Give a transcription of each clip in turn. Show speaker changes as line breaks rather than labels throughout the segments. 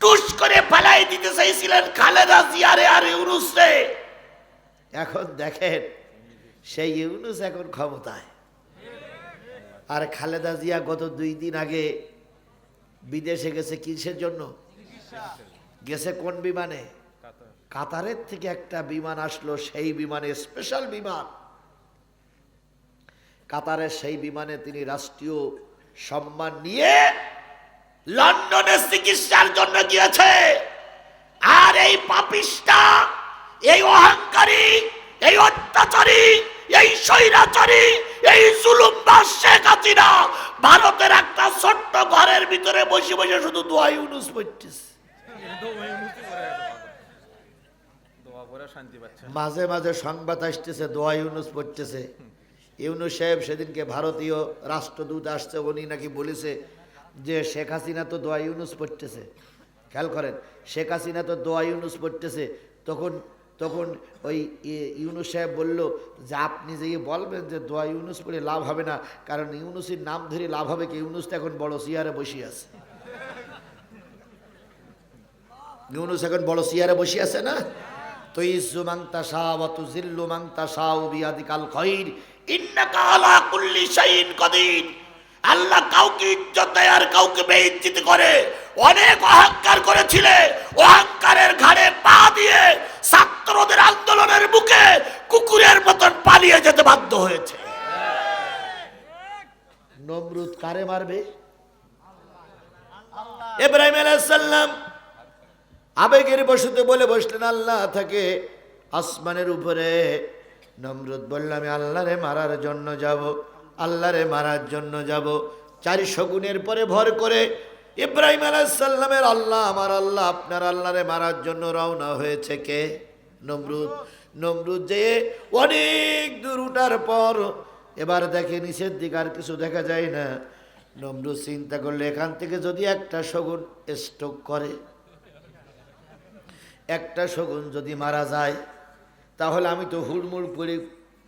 টুস করে ফেলাই দিতে চাইছিলেন খালেদা জিয়ারে আর ইউনুসরে। এখন দেখেন, সেই ইউনুস এখন ক্ষমতায়। আর খালেদা জিয়া গত দুই দিন আগে বিদেশে গেছে কিসের জন্য? গেছে কোন বিমানে? কাতারের থেকে একটা বিমান আসলো, সেই বিমানে স্পেশাল বিমান। কাতারের সেই বিমানে তিনি রাষ্ট্রীয় সম্মান নিয়ে লন্ডনে চিকিৎসার জন্য গিয়েছে। আর এই পাপিষ্টা এই অহংকারী, এই অত্যাচারী, এই স্বৈরাচারী, এই শেখ হাসিনা ভারতের একটা ছোট্ট ঘরের ভিতরে বসে বসে শুধু দোয়া ইউনুস পড়তেছে। মাঝে মাঝে সংবাদ আসতেছে, দোয়া ইউনুস পড়তেছে। ইউনুস সাহেব সেদিনকে ভারতীয় রাষ্ট্রদূত আসছে, উনি নাকি বলেছে যে শেখ হাসিনা তো দোয়া ইউনুস পড়তেছে। খেয়াল করেন, শেখ হাসিনা তো দোয়া ইউনুস পড়তেছে, তখন তখন ওই ইউনুস সাহেব বলল যে আপনি যে বলবেন যে দোয়া ইউনুস পড়ে লাভ হবে না, কারণ ইউনুসের নাম ধরে লাভ হবে কি? ইউনুস তো এখন বড় চেয়ারে বসে আছে। ইউনুস এখন বড় চেয়ারে বসে আছে না? তো ইসু মাংতা শাইইন কদির। আল্লাহ কাউকে ইজ্জত দেয় আর কাউকে বেইজ্জত করে। অনেক অহংকার করেছিলে। অহংকারের ঘাড়ে পা দিয়ে ছাত্রদের আন্দোলনের বুকে কুকুরের মতন পালিয়ে যেতে বাধ্য হয়েছে। নমরুদ কারে মারবে? ইব্রাহিম আলাইহিস সালাম আবেগের বসতে বলে বসলেন আল্লাহ থাকে আসমানের উপরে। নমরুদ বললাম আমি আল্লাহরে মারার জন্য যাব। আল্লাহরে মারার জন্য যাব। চারি শগুনের পরে ভর করে ইব্রাহিম আলাইসাল্লামের আল্লাহ, আমার আল্লাহ, আপনার আল্লাহরে মারার জন্য রওনা হয়েছে কে? নমরুদ। নমরুদ যে অনেক দূর উঠার পর, এবার দেখে নিচের দিকে আর কিছু দেখা যায় না। নমরুদ চিন্তা করলে, এখান থেকে যদি একটা শগুন স্ট্রোক করে, একটা শগুন যদি মারা যায়, তাহলে আমি তো হুড়মুড় করে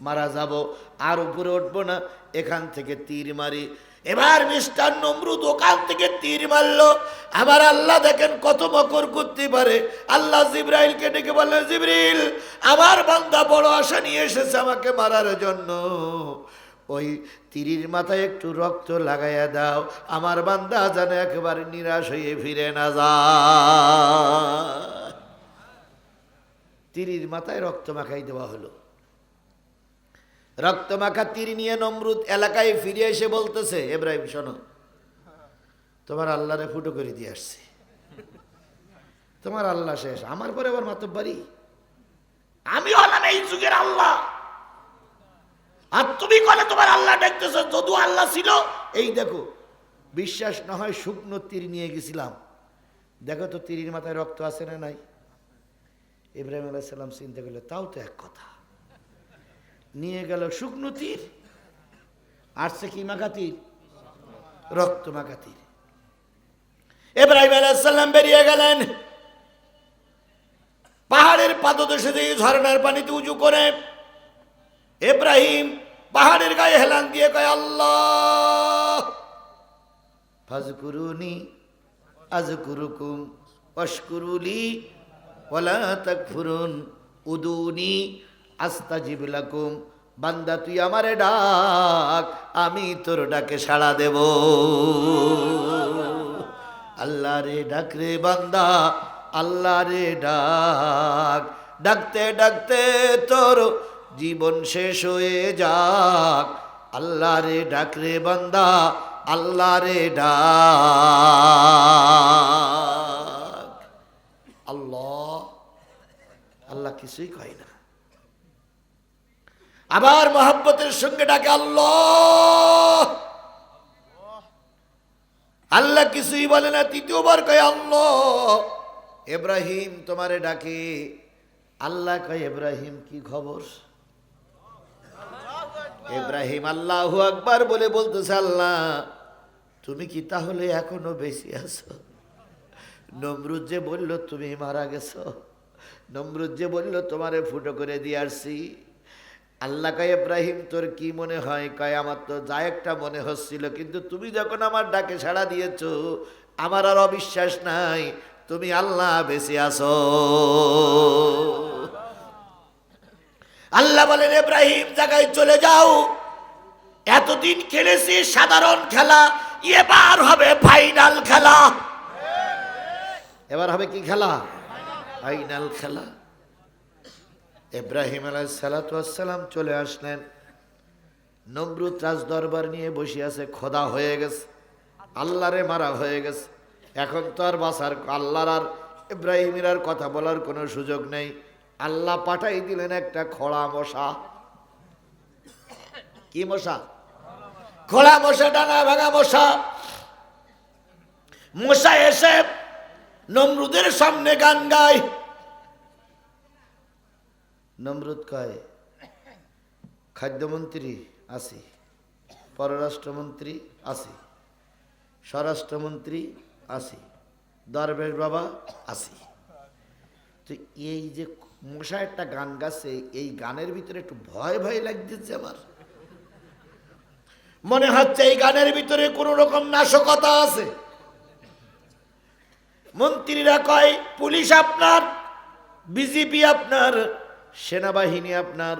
মারা যাব, আর উপরে উঠবো না। এখান থেকে তীর মারি। এবার মিস্টার নমরুদ ওখান থেকে তীর মারলো। আবার আল্লাহ দেখেন কত মকর করতে পারে আল্লাহ জিব্রাইলকে ডেকে বললেন জিব্রিল আমার বান্দা বড় আশা নিয়ে এসেছে আমাকে মারার জন্য। ওই তীরির মাথায় একটু রক্ত লাগাইয়া দাও। আমার বান্দা যেন একেবারে নিরাশ হয়ে ফিরে না যা তীরির মাথায় রক্ত মাখাই দেওয়া হলো। রক্ত মাখা তীর নিয়ে নমরুদ এলাকায় ফিরে এসে বলতেছে, এব্রাহিম, শোনো, তোমার আল্লাহরে ফুটো করে দিয়ে আসছে। তোমার আল্লাহ শেষ। আমার পরে আবার মাতব্বারি? আমি হলাম এই যুগের আল্লাহ। আর তুমি কলে তোমার আল্লাহ দেখতেছ, যদু আল্লাহ ছিল। এই দেখো, বিশ্বাস না হয় শুকনো তীর নিয়ে গেছিলাম। দেখো তো তীরের মাথায় রক্ত আছে না নাই? ইব্রাহিম আলাইসাল্লাম চিন্তা করলে, তাও তো এক কথা। নিয়ে গেল শুকনো তীর। আসছে কি মাখা তীর রক্ত মাখা তীর ইব্রাহিম আলাইসাল্লাম বেরিয়ে গেলেন। পাহাড়ের পাদদেশে দিয়ে ঝর্ণার পানিতে উঁচু করে, এব্রাহিম পাহাড়ের গায়ে হেলান দিয়ে কয়, আল্লাহ, ফাজকুরুনি, আজকুরুকুম অশকুরুলি ওলা তাকফুরুন, উদুনি আস্তাজিব লাকুম, বান্দা, তুই আমারে ডাক, আমি তোর ডাকে সাড়া দেব। আল্লাহ রে ডাক রে বান্দা, আল্লাহ রে ডাক, ডাকতে ডাকতে তোর জীবন শেষ হয়ে যাক। আল্লাহ রে ডাক রে বান্দা, আল্লাহ রে ডাক। আল্লাহ আল্লাহ কিছুই কয় না। আবার মহাব্বতের সঙ্গে ডাকে, আল্লাহ। আল্লাহ কিছুই বলে না, তৃতীয়বার কয়, আল্লাহ। এব্রাহিম তোমারে ডাকে। আল্লাহ কয়, এব্রাহিম, কি খবর? এব্রাহিম, আল্লাহ আকবার বলে বলতেছে, আল্লাহ, তুমি কি তাহলে এখনও বেশি আছো? নমরুদ যে বলল, তুমি মারা গেছো। নমরুদ যে বলল, তোমারে ফুটো করে দিয়ে আসছি। আল্লাহ কয় ইব্রাহিম তোর কি মনে হয়? কয় আমার তো যা একটা মনে হচ্ছিল কিন্তু তুমি যখন আমার ডাকে সাড়া দিয়েছ আমার আর অবিশ্বাস নাই তুমি আল্লাহ বেঁচে আছো। আল্লাহ বলেন ইব্রাহিম জায়গায় চলে যাও। এতদিন খেলেছি সাধারণ খেলা এবার হবে ফাইনাল খেলা। এবার হবে কি খেলা? ফাইনাল খেলা। ইব্রাহিম আলাই সালাতাম চলে আসলেন। নমরুদ রাজ দরবার নিয়ে বসে আছে, খোদা হয়ে গেছে, আল্লাহরে মারা হয়ে গেছে। এখন তো আর বাসার আল্লাহর আর ইব্রাহিমের আর কথা বলার কোনো সুযোগ নেই। আল্লাহ পাঠাই দিলেন একটা খোড়া মশা। কি মশা? খোলা মশা, ডানা ভাঙা মশা। মশা এসে নমরুদের সামনে গান গায়। নমরুদ কয়, খাদ্যমন্ত্রী আসি পররাষ্ট্রমন্ত্রী আসি স্বরাষ্ট্রমন্ত্রী আসি দরবেশ বাবা আসি তো এই যে মশা একটা গান গাছে এই গানের ভিতরে একটু ভয় ভয় লাগতেছে আমার। মনে হচ্ছে এই গানের ভিতরে কোন রকম নাশকতা আছে। মন্ত্রীরা কয়, পুলিশ আপনার, বিজেপি আপনার সেনাবাহিনী আপনার,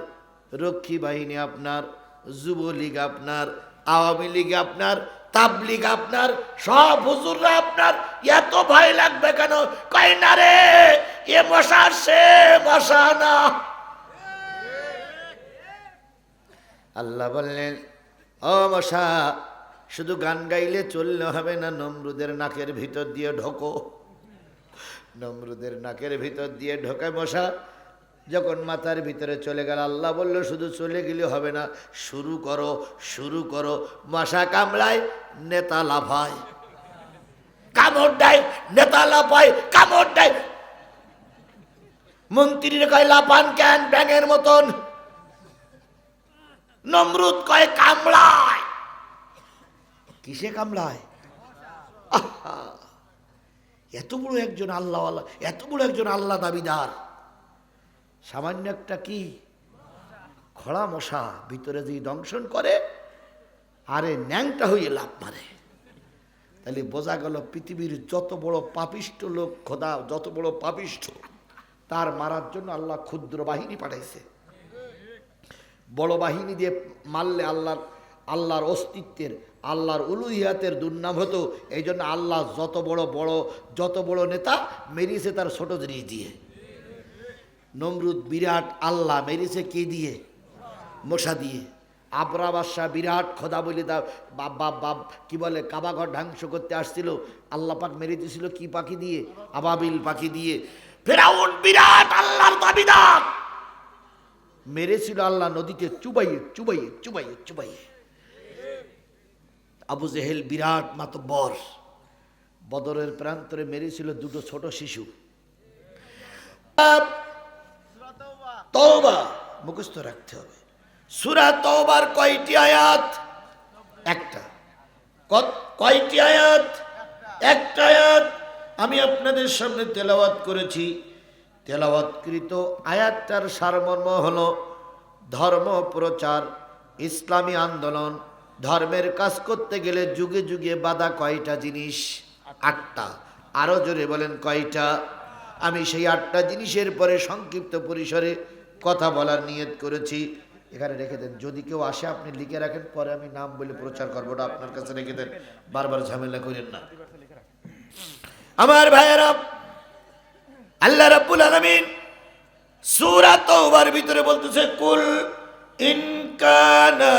রক্ষী বাহিনী আপনার, যুবলীগ আপনার, আওয়ামী লীগ আপনার, তাবলিগ আপনার, সব হুজুররা আপনার, এত ভয় লাগবে কেন? কয় না রে, এ মশা, সে মশা না। আল্লাহ বললেন, ও মশা, শুধু গান গাইলে চললে হবে না, নমরুদের নাকের ভিতর দিয়ে ঢোকো। নমরুদের নাকের ভিতর দিয়ে ঢোকে মশা যখন মাথার ভিতরে চলে গেল, আল্লাহ বলল, শুধু চলে গেলে হবে না, শুরু করো শুরু করো। মশা কামড়ায়, নেতা লাফায়। কামড় দেয়, নেতা লাফায়, কামড় দেয়। মন্ত্রীর কয়, লাফান কেন, ব্যাঙের মতন? নমরুদ কয়, কামড়ায়। কিসে কামড়ায়! এত বড় একজন আল্লাহ এত বড় একজন আল্লাহ দাবিদার। সামান্য একটা কি? খড়া মশা ভিতরে যে দংশন করে, আরে ন্যাংটা হয়ে লাভ মারে। তাহলে বোঝা গেল পৃথিবীর যত বড় পাপিষ্ট লোক, খোদা, যত বড় পাপিষ্ট, তার মারার জন্য আল্লাহ ক্ষুদ্র বাহিনী পাঠাইছে। বড় বাহিনী দিয়ে মারলে আল্লাহর আল্লাহর অস্তিত্বের, আল্লাহর উলুহিয়াতের দুর্নাম হতো। এই জন্য আল্লাহ যত বড় বড়, যত বড় নেতা মেরিয়েছে তার ছোট জিনিস দিয়ে। নমরুদ বিরাট আল্লাহ মেরেছে কে দিয়ে? মশা দিয়ে। আবরা বাদশাহ বিরাট খোদা বলে দা বাপ বাপ বাপ, কি বলে, কাবাঘর ধ্বংস করতে আসছিল। আল্লাহ পাক মেরে দিয়েছিল কি পাখি দিয়ে? আবাবিল পাখি দিয়ে। ফেরাউন বিরাট আল্লাহর দাবিদার। মেরেছিল আল্লাহ নদীতে চুবাইয়ে চুবাইয়ে চুবাইয়ে চুবাইয়ে। আবু জেহেল বিরাট মাতব্বর। বদরের প্রান্তরে মেরেছিল দুটো ছোট শিশু। তওবা মুখস্থ রাখতে হবে। সূরা তওবার কয়টি আয়াত? একটা। কয়টি আয়াত? একটা আয়াত। আমি আপনাদের সামনে তেলাওয়াত করেছি। তেলাওয়াতকৃত আয়াতটার সারমর্ম হল ধর্ম প্রচার, ইসলামী আন্দোলন, ধর্মের কাজ করতে গেলে যুগে যুগে বাধা কয়টা জিনিস? আটটা। আরও জোরে বলেন কয়টা? আমি সেই আটটা জিনিসের পরে সংক্ষিপ্ত পরিসরে কথা বলার নিয়ত করেছি। এখানে রেখে দেন। যদি কেউ আসে, আপনি লিখে রাখেন, পরে আমি নাম বলে প্রচার করব। ওটা আপনার কাছে রেখে দেন। বারবার ঝামেলা করেন না। আমার ভাইয়েরা, আল্লাহ রাব্বুল আলামিন সূরা তওবার ভিতরে বলতেছে, কুল ইন কানা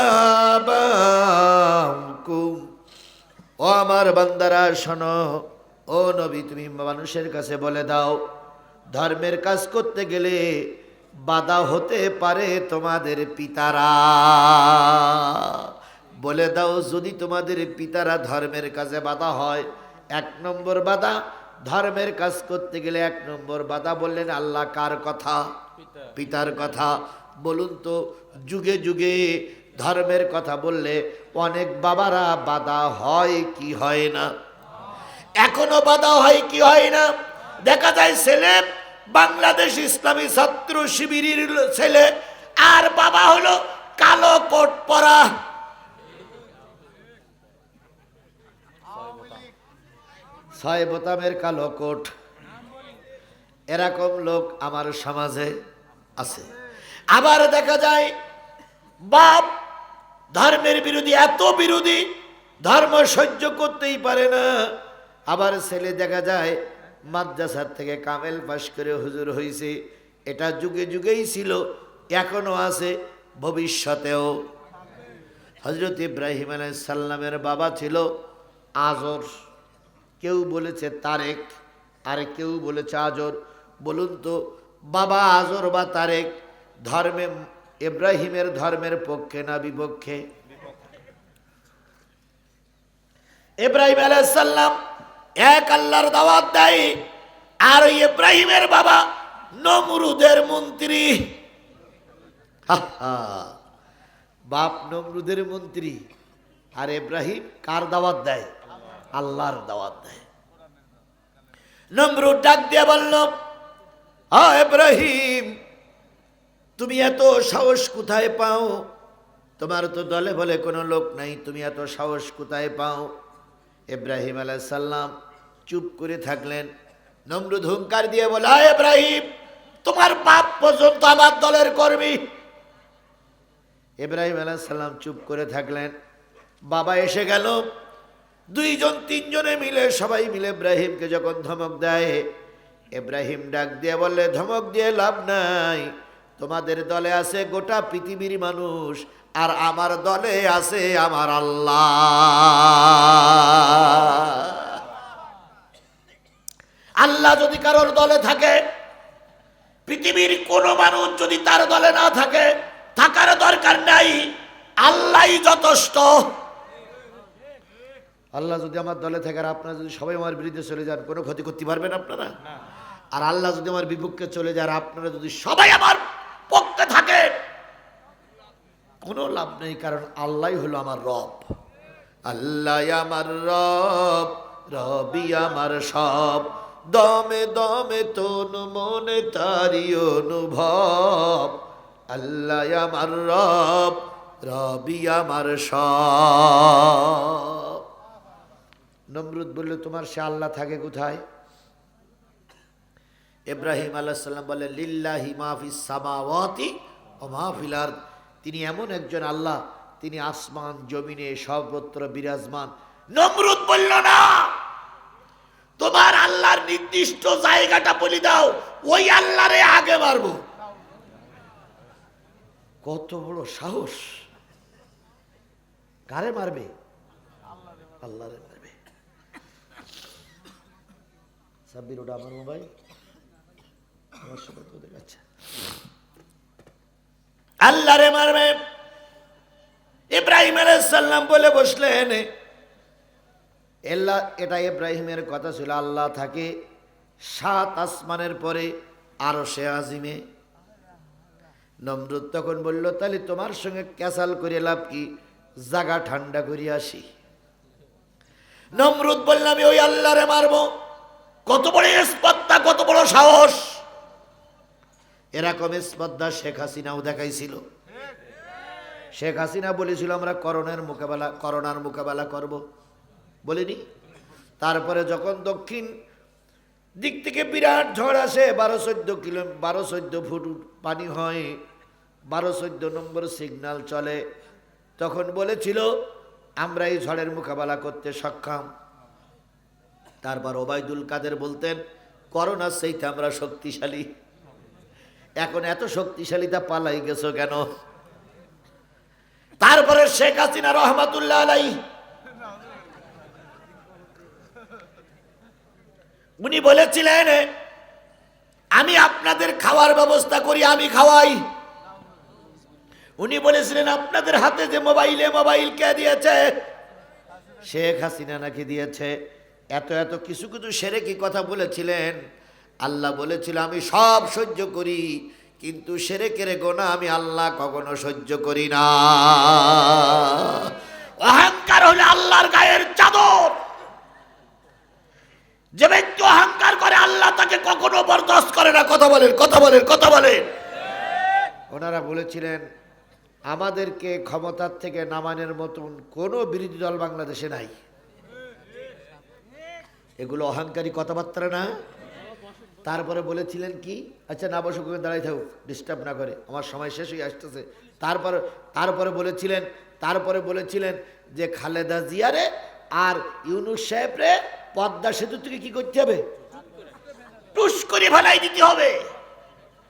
ও আমার বান্দারা, শোনো। ও নবী, তুমি মানুষের কাছে বলে দাও, ধর্মের কাজ করতে গেলে বাধা হতে পারে তোমাদের পিতারা। বলে দাও যদি তোমাদের পিতারা ধর্মের কাজে বাধা হয় এক নম্বর বাধা ধর্মের কাজ করতে গেলে এক নম্বর বাধা বললেন আল্লাহ কার কথা? পিতার। কথা। বলুন তো যুগে যুগে ধর্মের কথা বললে অনেক বাবারা বাধা হয় কি হয় না? এখনও বাধা হয় কি হয় না? দেখা যায় ছেলে বাংলাদেশ ইসলামী ছাত্র শিবিরের ছেলে, আর বাবা হলো কালো কোট পরা। ছয় বোতামের কালো কোট। এরকম লোক আমার সমাজে আছে। আবার দেখা যায়, বাপ ধর্মের বিরোধী, এত বিরোধী, ধর্ম সহ্য করতেই পারে না। আবার ছেলে দেখা যায় মাদ্রাসার থেকে কামেল পাশ করে হুজুর হয়েছে এটা যুগে যুগেই ছিল, এখনও আছে, ভবিষ্যতেও। হজরত ইব্রাহিম সাল্লামের বাবা ছিল আজর। কেউ বলেছে তারেক, আর কেউ বলেছে আজর। বলুন তো, বাবা আজর বা তারেক ধর্মে, ইব্রাহিমের ধর্মের পক্ষে না বিপক্ষে? ইব্রাহিম আলাইসাল্লাম এক আল্লাহর দাওয়াত দেয়। আর ওই ইব্রাহিমের বাবা নমরুদের মন্ত্রী। বাপ নমরুদের মন্ত্রী। আর ইব্রাহিম কার দাওয়াত দেয়? আল্লাহর দাওয়াত দেয়। নমরুদ ডাক দিয়ে বলল হা ইব্রাহিম, তুমি এত সাহস কোথায় পাও? তোমার তো দলে বলে কোনো লোক নাই, তুমি এত সাহস কোথায় পাও? ইব্রাহিম আলাইসাল্লাম চুপ করে থাকলেন। নমরুদ হুঙ্কার দিয়ে বলে "হা ইব্রাহিম, তোমার বাপ পর্যন্ত আমার দলের কর্মী। ইব্রাহিম আলাইসাল্লাম চুপ করে থাকলেন। বাবা এসে গেল। দুইজন, তিনজনে মিলে, সবাই মিলে ইব্রাহিমকে যখন ধমক দেয়, ইব্রাহিম ডাক দিয়ে বললে, ধমক দিয়ে লাভ নাই। তোমাদের দলে আছে গোটা পৃথিবীর মানুষ, আর আমার দলে আছে আমার আল্লাহ। আল্লাহ যদি কারোর দলে থাকে পৃথিবীর কোনো মানুষ যদি তার দলে না থাকে থাকার দরকার নাই আল্লাহই যথেষ্ট। আল্লাহ যদি আমার দলে থাকে আর আপনারা যদি সবাই আমার বিরুদ্ধে চলে যান কোনো ক্ষতি করতে পারবেন আপনারা? আর আল্লাহ যদি আমার বিপক্ষে চলে যায় আর আপনারা যদি সবাই আমার পক্ষে থাকে কোনো লাভ নেই কারণ আল্লাহ হলো আমার রব। আল্লাহ আমার রব রবি আমার সব। দমে দমে তন মনে তারি অনুভব। আল্লাহ আমার রব, রবি আমার সব। নমরুদ বলল, তোমার সে আল্লাহ থাকে কোথায়? ইব্রাহিম আলাহ সাল্লাম বলে, লিল্লাহি মাহফিস সামাওয়াতি ও মাহফিল তিনি এমন একজন আল্লাহ, তিনি আসমান, জমিনে সর্বত্র বিরাজমান। নমরুদ বলল, না! নির্দিষ্ট জায়গাটা বলি দাও, ওই আল্লাহরে আগে মারবো। কত বড় সাহস। কারে মারবে? আল্লাহরে মারবে। সাব্বির, ওটা আমার মোবাইল? আমার সাথে তো দেখাচ্ছে আল্লাহরে মারবে। ইব্রাহিম আলাইসাল্লাম বলে বসলেন এল্লা, এটা ইব্রাহিমের কথা ছিল, আল্লাহ থাকে সাত আসমানের পরে আরও সে আজিমে। নমরুদ তখন বলল, তাহলে তোমার সঙ্গে ক্যাসাল করে লাভ কি? জাগা ঠান্ডা করিয়া আসি। নমরুদ বলল, আমি ওই আল্লাহরে মারবো। কত বড় স্পর্ধা, কত বড় সাহস! এরকম স্পর্ধা শেখ হাসিনাও দেখাইছিল। শেখ হাসিনা বলেছিল, আমরা করোনার মোকাবেলা করোনার মোকাবেলা করব। বলিনি। তারপরে যখন দক্ষিণ দিক থেকে বিরাট ঝড় আসে বারো চোদ্দ কিলো বারো চোদ্দ ফুট পানি হয় বারো চোদ্দ নম্বর সিগন্যাল চলে। তখন বলেছিল, আমরা এই ঝড়ের মোকাবেলা করতে সক্ষম। তারপর ওবায়দুল কাদের বলতেন করোনার সেইতে আমরা শক্তিশালী। এখন এত শক্তিশালী তা পালাই গেছো কেন? তারপরে শেখ হাসিনা রহমাতুল্লাহ আলাই উনি বলেছিলেন, আমি আপনাদের খাওয়ার ব্যবস্থা করি, আমি খাওয়াই। উনি বলেছিলেন, আপনাদের হাতে যে মোবাইলে মোবাইল কে দিয়েছে? শেখ হাসিনা নাকি দিয়েছে। এত এত কিছু কিছু সেরে কি কথা বলেছিলেন? আল্লাহ বলেছিল, আমি সব সহ্য করি, কিন্তু সেরে কেড়ে গোনা আমি আল্লাহ কখনো সহ্য করি না। অহংকার হলে আল্লাহর গায়ের চাদর। যে ব্যক্তি অহংকার করে আল্লাহ তাকে কখনো বরদাস্ত করে না, কথা বলেন কথা বলেন কথা বলেন। ওনারা বলেছিলেন, আমাদেরকে ক্ষমতার থেকে নামানোর মতন কোনো বিরোধী দল বাংলাদেশে নাই। এগুলো অহংকারী কথাবার্তা না। তারপরে বলেছিলেন কি আচ্ছা না বসে দাঁড়াই থাকুক ডিস্টার্ব না করে, আমার সময় শেষ হয়ে আসতেছে। তারপরে তারপরে বলেছিলেন তারপরে বলেছিলেন যে খালেদা জিয়ারে আর ইউনুস সাহেবরে পদ্মা সেতু থেকে কি করতে হবে? টুস করে ফেলাই দিতে হবে।